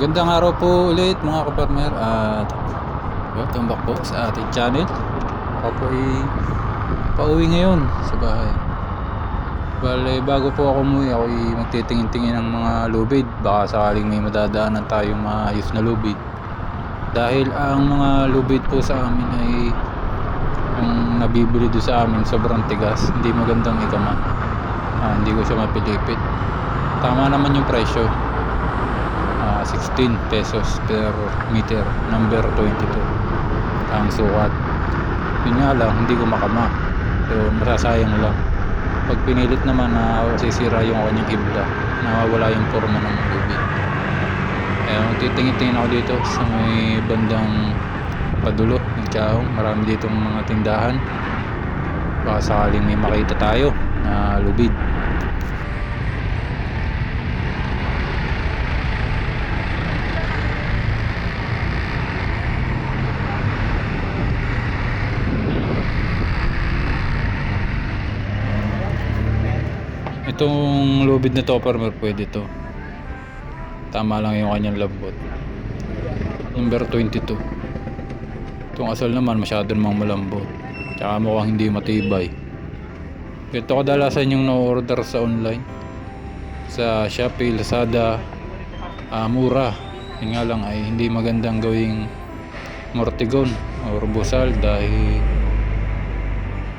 Magandang araw po ulit mga kapartner at welcome back po sa ating channel. Ako po ay pauwi ngayon sa bahay. Bale, bago po ako umuwi, ako ay magtitingin-tingin ng mga lubid. Baka sakaling may madadaanan tayong maayos na lubid. Dahil ang mga lubid po sa amin ay yung nabibili doon sa amin sobrang tigas. Hindi magandang ikama. Ah, hindi ko siya mapilipit. Tama naman yung presyo. Ah, 16 pesos per meter number 22 ang sukat. Yun nga lang hindi ko makama. So masasayang lang. Pag pinilit naman na sisira yung kanyang ibla nawawala yung forma ng lubid kaya titingin-tingin ako dito sa may bandang padulo ng Chaong marami ditong mga tindahan. Baka sakaling may makita tayo na lubid Itong lubid na to farmer pwede to. Tama lang yung kanyang lambot. Number 22. Itong asal naman masyado namang malambot. Tsaka mukhang hindi matibay. Ito kadalasan yung na-order sa online. Sa Shopee, Lazada, ah, mura. Yun nga lang ay hindi magandang gawing mortigon or busal dahil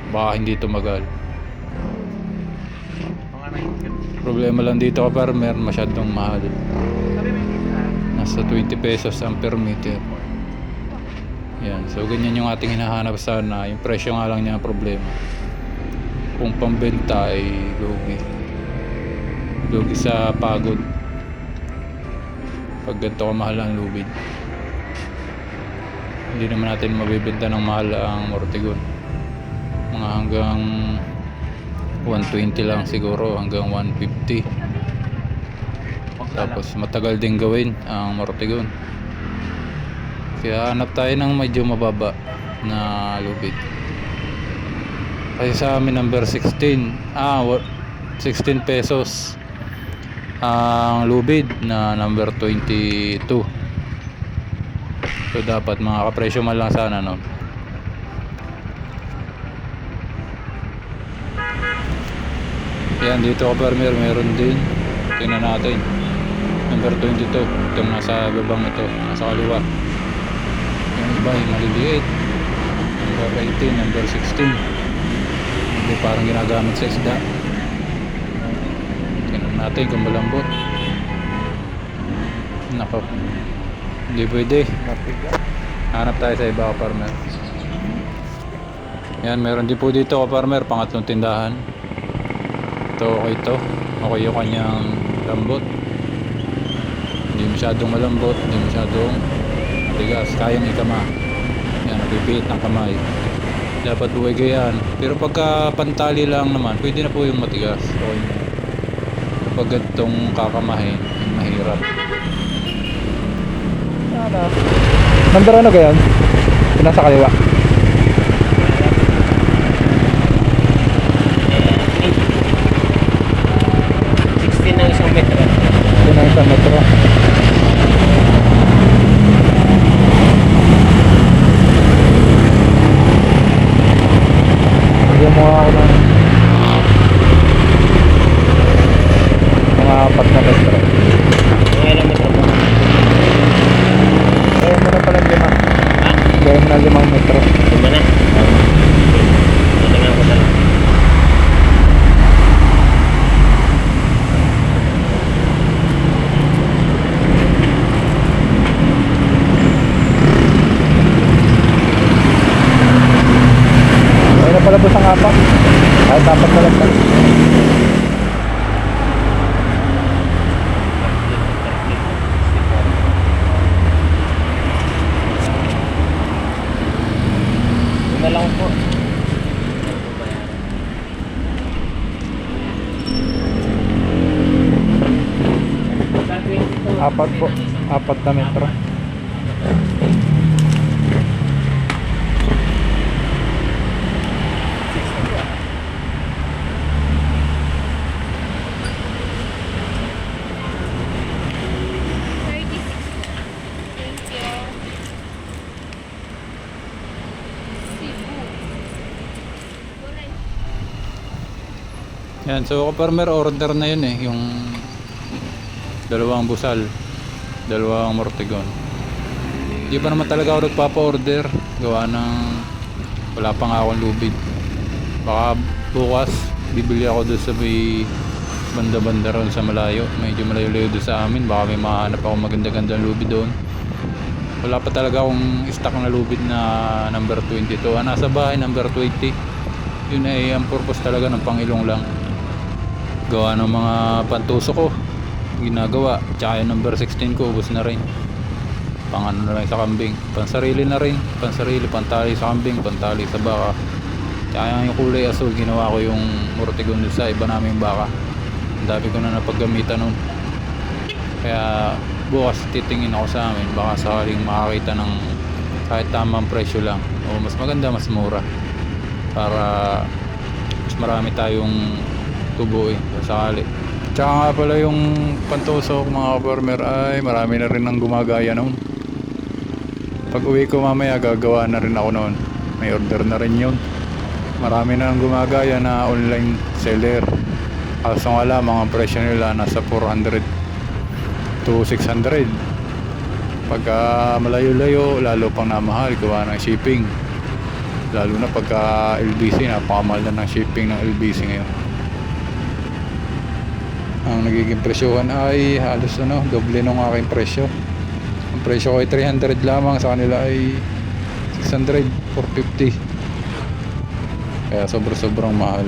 baka hindi tumagal. Problema lang dito ka farmer, masyadong mahal. Nasa 20 pesos ang per meter. Yan, so ganyan yung ating hinahanap sana. Yung presyo nga lang niya ang problema. Kung pambenta ay lugi. Lugi sa pagod. Pag ganito kamahal ang lubid. Hindi naman natin mabibenta ng mahal ang Mortigon. Mga hanggang 120 lang siguro hanggang 150 tapos matagal din gawin ang Mortigon kaya hanap tayo ng medyo mababa na lubid. Kasi sa amin number 16 ah wa- 16 pesos ang lubid na number 22 so dapat mga kapresyo man lang sana no Yan, dito ka farmer, meron din. Tingnan natin. Number 22. Itong nasa babang ito, nasa kaliwa. Yung iba, yung maliliit. Number 18, number 16. Hindi parang ginagamit sa isda. Tingnan natin kung malambot. Nako. Hindi pwede. Hanap tayo sa iba farmer. Yan, meron din po dito farmer, pangatlong tindahan. Ito okay to. Okay yung kanyang lambot. Hindi masyadong malambot, hindi masyadong matigas. Kayang ikama. Yan, nabibiit ng kamay. Dapat buhay gayaan. Pero pagka pantali lang naman, pwede na po yung matigas. Okay. Kapag ganitong kakamahin, mahirap. Number ano? Yung nasa kaliwa. Sixteen ng isang metro. Isang metro. Bigyan mo ako ng mga apat na metro. Mga ilang metro po? Gawin mo na pala lima. Ha? Gawin mo na limang metro. Lima na? Tingnan ko na lang. Gawin na pala busang apat. Kahit apat. Yun na lang po. Apat po. Apat na metro. Yan, so farmer order na yun eh, yung dalawang busal, dalawang mortigon. Hindi pa naman talaga ako nagpapa-order, gawa ng wala pa nga akong lubid. Baka bukas, bibili ako doon sa may banda-banda ron sa malayo. Medyo malayo-layo doon sa amin, baka may mahanap ako maganda-gandang lubid doon. Wala pa talaga akong stock na lubid na number 22. Ah, nasa bahay, number 20. Yun ay ang purpose talaga ng pangilong lang. Gawa ng mga pantuso ko. Ginagawa. Tsaka yung number 16 ko, ubos na rin. Pang ano na lang sa kambing. Pansarili na rin. Pansarili, pantali sa kambing, pantali sa baka. Tsaka yung kulay asul, ginawa ko yung mortigon sa iba naming baka. Ang dami ko na napaggamitan nun. Kaya bukas titingin ako sa amin baka sakaling makakita ng kahit tamang presyo lang o mas maganda mas mura para mas marami tayong sa sakali. Tsaka nga pala yung pantusok mga farmer ay marami na rin ang gumagaya noon. Pag uwi ko mamaya gagawa na rin ako noon. May order na rin yun. Marami na ang gumagaya na online seller. Kaso nga lang mga presyo nila nasa 400 to 600 pagka malayo-layo lalo pang namahal gawa ng shipping. Lalo na pagka LBC napakamahal na ng shipping ng LBC ngayon ang nagiging presyohan ay halos ano doble ng aking presyo. Ang presyo ko ay 300 lamang sa kanila ay 600 450 kaya sobra sobrang mahal.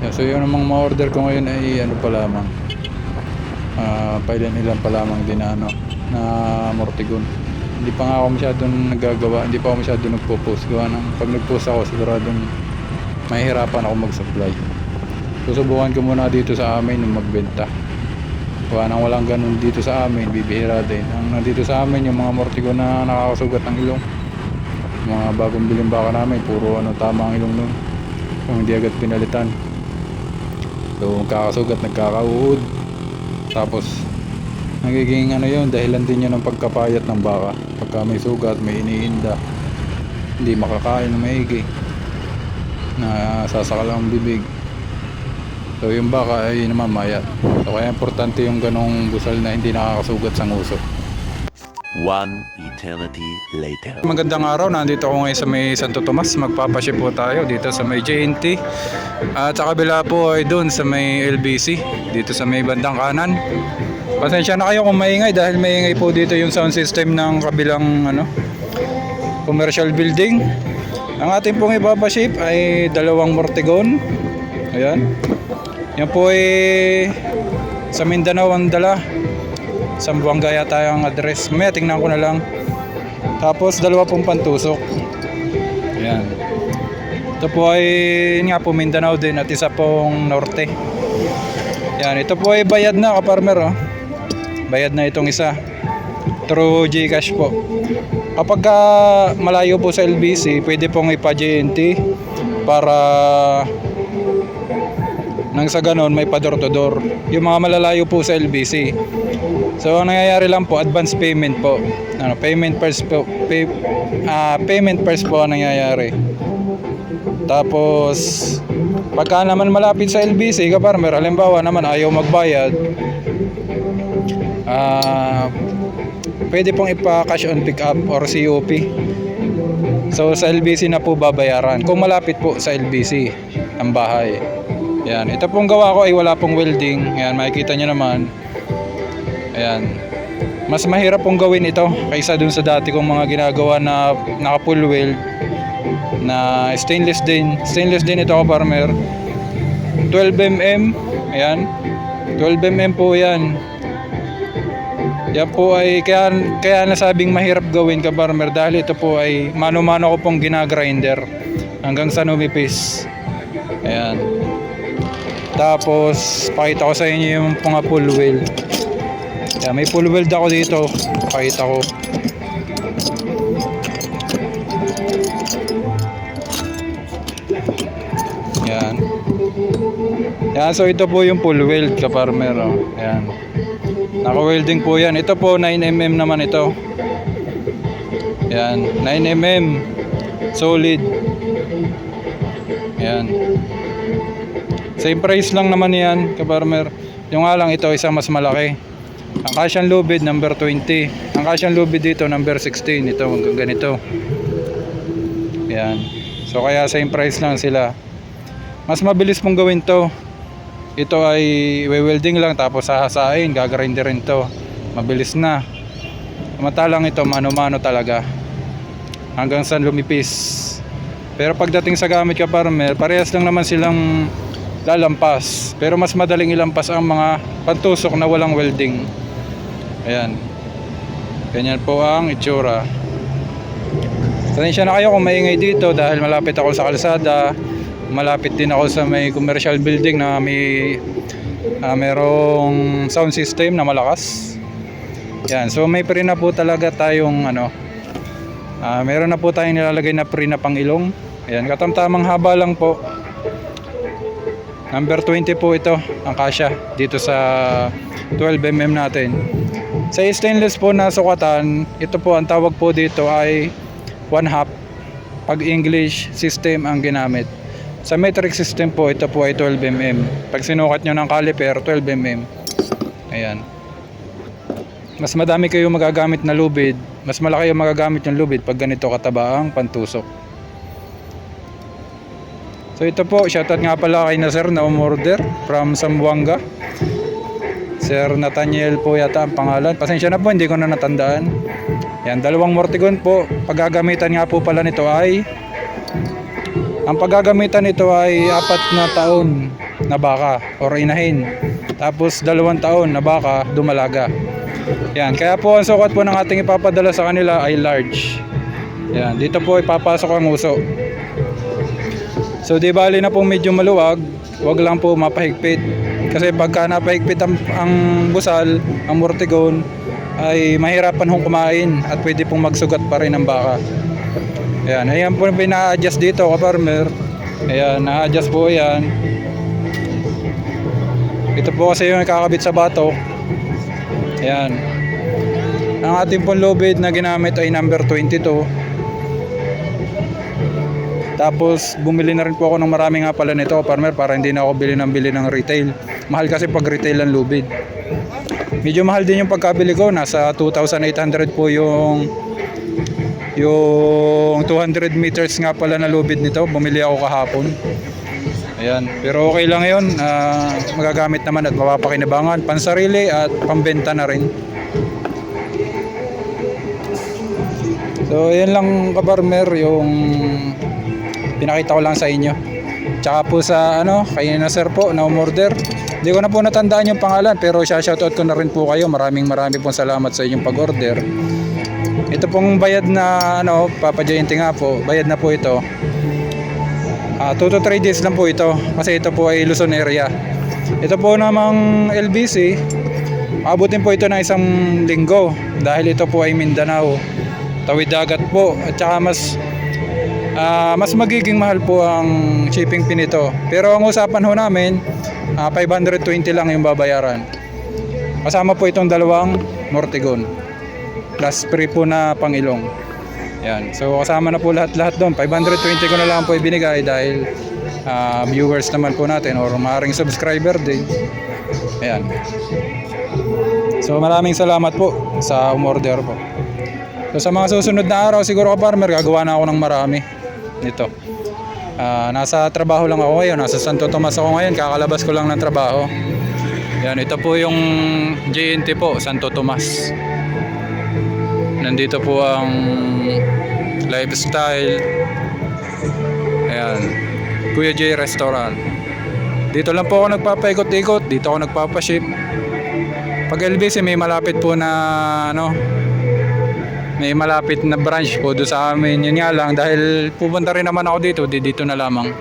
Yeah, so yun namang ma-order ko ngayon ay ano pa lamang. Uh, pailan ilan pa lamang din ano na mortigon hindi pa nga ako masyadong nagagawa hindi pa ako masyadong nagpo-post. Gawa ng pag nag-post ako siguradong mahihirapan ako mag-supply susubukan ko muna dito sa amin yung magbenta. Gawa nang walang ganun dito sa amin bibihira din. Ang nandito sa amin yung mga mortigon na nakakasugat ng ilong. Mga bagong biling baka namin puro ano tama ang ilong nun. Kung hindi agad pinalitan. So kakasugat nagkakauhod. Tapos nagiging ano yun dahilan din yun ng pagkapayat ng baka. Pagka may sugat may iniinda hindi makakain ng maigi. Na sasakal ang bibig so yung baka ay namamayat so kaya importante yung ganong busal na hindi nakakasugat sa nguso One eternity later. Magandang araw, nandito ako ngayon sa may Santo Tomas. Magpapaship po tayo dito sa may JNT. At sa kabila po ay doon sa may LBC, dito sa may bandang kanan. Pasensya na kayo kung maingay dahil maingay po dito yung sound system ng kabilang ano, commercial building. Ang ating pong ipapaship ay dalawang Mortigon. Ayan. Yan po ay sa Mindanao ang dala. Sa Buanga yata yung address. May tingnan ko na lang. Tapos dalawa pong pantusok. Ayan. Ito po ay nga po Mindanao din at isa pong Norte. Yan, ito po ay bayad na kaparmer oh. Bayad na itong isa. Through Gcash po. Kapag ah, malayo po sa LBC, pwede pong ipa-JNT para nang sa ganon may pa door to door. Yung mga malalayo po sa LBC. So ang nangyayari lang po advance payment po. Ano, payment first po. Pay, ah, payment first po ang nangyayari. Tapos pagka naman malapit sa LBC, kaparmer, halimbawa naman ayaw magbayad. Ah, pwede pong ipa-cash on pick up or COP. So sa LBC na po babayaran. Kung malapit po sa LBC ang bahay. Yan, ito pong gawa ko ay wala pong welding. Yan, makikita nyo naman. Ayan. Mas mahirap pong gawin ito kaysa dun sa dati kong mga ginagawa na naka full weld na stainless din. Stainless din ito farmer. 12mm. Ayan. 12mm po yan. Yan po ay kaya, kaya nasabing mahirap gawin ka farmer dahil ito po ay mano-mano ko pong ginagrinder hanggang sa numipis. Ayan. Tapos pakita ko sa inyo yung mga full weld. Yan, may full weld ako dito. Pakita ko. Yan. Yan, so ito po yung full weld ka farmer. Oh. Yan. Naka-welding po yan. Ito po 9mm naman ito. Yan, 9mm. Solid. Yan. Same price lang naman yan, kaparmer. Yung nga lang ito, isa mas malaki. Ang Casian Lubid, number 20. Ang Casian Lubid dito, number 16. Ito, ganito. Yan. So, kaya same price lang sila. Mas mabilis mong gawin to. Ito ay welding lang tapos hahasain, gagarinder rin to. Mabilis na. Matalang ito, mano-mano talaga. Hanggang sa lumipis. Pero pagdating sa gamit ka farmer, parehas lang naman silang lalampas. Pero mas madaling ilampas ang mga pantusok na walang welding. Ayan. Ganyan po ang itsura. Tansya na kayo kung maingay dito dahil malapit ako sa kalsada. Malapit din ako sa may commercial building na may ah, merong sound system na malakas. Yan, so may pre na po talaga tayong ano. ah, meron na po tayong nilalagay na pre na pangilong. Ayan, katamtamang haba lang po. Number 20 po ito, ang kasya dito sa 12mm natin. Sa stainless po na sukatan, ito po ang tawag po dito ay one half pag English system ang ginamit. Sa metric system po, ito po ay 12mm. Pag sinukat nyo ng caliper, 12mm. Ayan. Mas madami kayo magagamit na lubid, mas malaki yung magagamit yung lubid pag ganito kataba ang pantusok. So ito po, shoutout nga pala kay na sir na umorder from Zamboanga. Sir Nathaniel po yata ang pangalan. Pasensya na po, hindi ko na natandaan. Yan, dalawang mortigon po. Paggagamitan nga po pala nito ay ang paggagamitan nito ay apat na taon na baka or inahin. Tapos dalawang taon na baka dumalaga. Yan, kaya po ang sukat po ng ating ipapadala sa kanila ay large. Yan, dito po ipapasok ang uso. So di bali na pong medyo maluwag, wag lang po mapahigpit. Kasi pagka napahigpit ang, ang busal, ang mortigon, ay mahirapan hong kumain at pwede pong magsugat pa rin ang baka. Ayan, ayan po yung na-adjust dito ka-farmer. Ayan, na-adjust po yan. Ito po kasi yung kakabit sa batok. Ayan. Ang ating pong lubid na ginamit ay number 22. Tapos bumili na rin po ako ng marami nga pala nito, farmer, para hindi na ako bili ng bili ng retail. Mahal kasi pag retail ang lubid. Medyo mahal din yung pagkabili ko, nasa 2,800 po yung yung 200 meters nga pala na lubid nito, bumili ako kahapon. Ayan, pero okay lang 'yon. Ah, magagamit naman at mapapakinabangan, pansarili at pambenta na rin. So, yan lang kabarmer yung pinakita ko lang sa inyo. Tsaka po sa ano, kay na sir po na umorder. Hindi ko na po natandaan yung pangalan pero shoutout ko na rin po kayo. Maraming maraming pong salamat sa inyong pag-order. Ito pong bayad na ano, Papa Jayanti nga po, bayad na po ito. Ah, 2 to 3 days lang po ito kasi ito po ay Luzon area. Ito po namang LBC, abutin po ito ng isang linggo dahil ito po ay Mindanao. Tawid dagat po at saka mas Ah, mas magiging mahal po ang shipping fee nito. Pero ang usapan ho namin, ah, 520 lang yung babayaran. Kasama po itong dalawang Mortigon. Plus free po na pangilong. Yan. So kasama na po lahat-lahat doon. 520 ko na lang po ibinigay dahil ah, viewers naman po natin or maaaring subscriber din. Ayan. So maraming salamat po sa umorder po. So sa mga susunod na araw, siguro ka farmer, gagawa na ako ng marami nito. Ah, nasa trabaho lang ako ngayon, nasa Santo Tomas ako ngayon, kakalabas ko lang ng trabaho. Yan, ito po yung JNT po, Santo Tomas. Nandito po ang lifestyle. Ayan, Kuya J Restaurant. Dito lang po ako nagpapaikot-ikot, dito ako nagpapaship. Pag LBC may malapit po na ano, may malapit na branch po doon sa amin. Yun nga lang, dahil pupunta rin naman ako dito, di dito na lamang.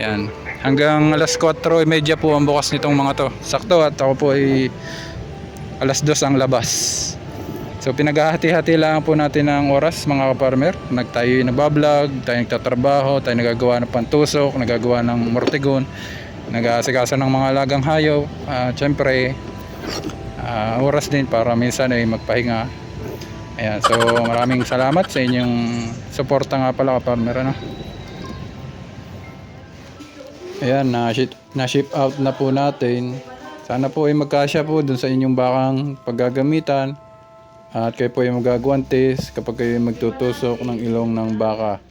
Yan. Hanggang alas 4.30 po ang bukas nitong mga to. Sakto at ako po ay alas 2 ang labas. So pinaghahati-hati lang po natin ng oras mga kaparmer. Nag tayo nagbablog, tayo nagtatrabaho, tayo nagagawa ng pantusok, nagagawa ng mortigon, nag-aasikaso ng mga alagang hayop. At syempre, ah, oras din para minsan ay magpahinga Ayan, so maraming salamat sa inyong suporta nga pala ka farmer ano. Ayan, na-ship, na-ship out na po natin. Sana po ay magkasya po dun sa inyong bakang paggagamitan. At kayo po ay magagwantes kapag kayo ay magtutusok ng ilong ng baka.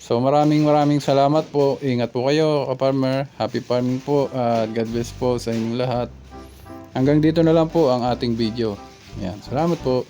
So maraming maraming salamat po. Ingat po kayo, ka-farmer. Happy farming po at God bless po sa inyong lahat. Hanggang dito na lang po ang ating video. Ayan, salamat po.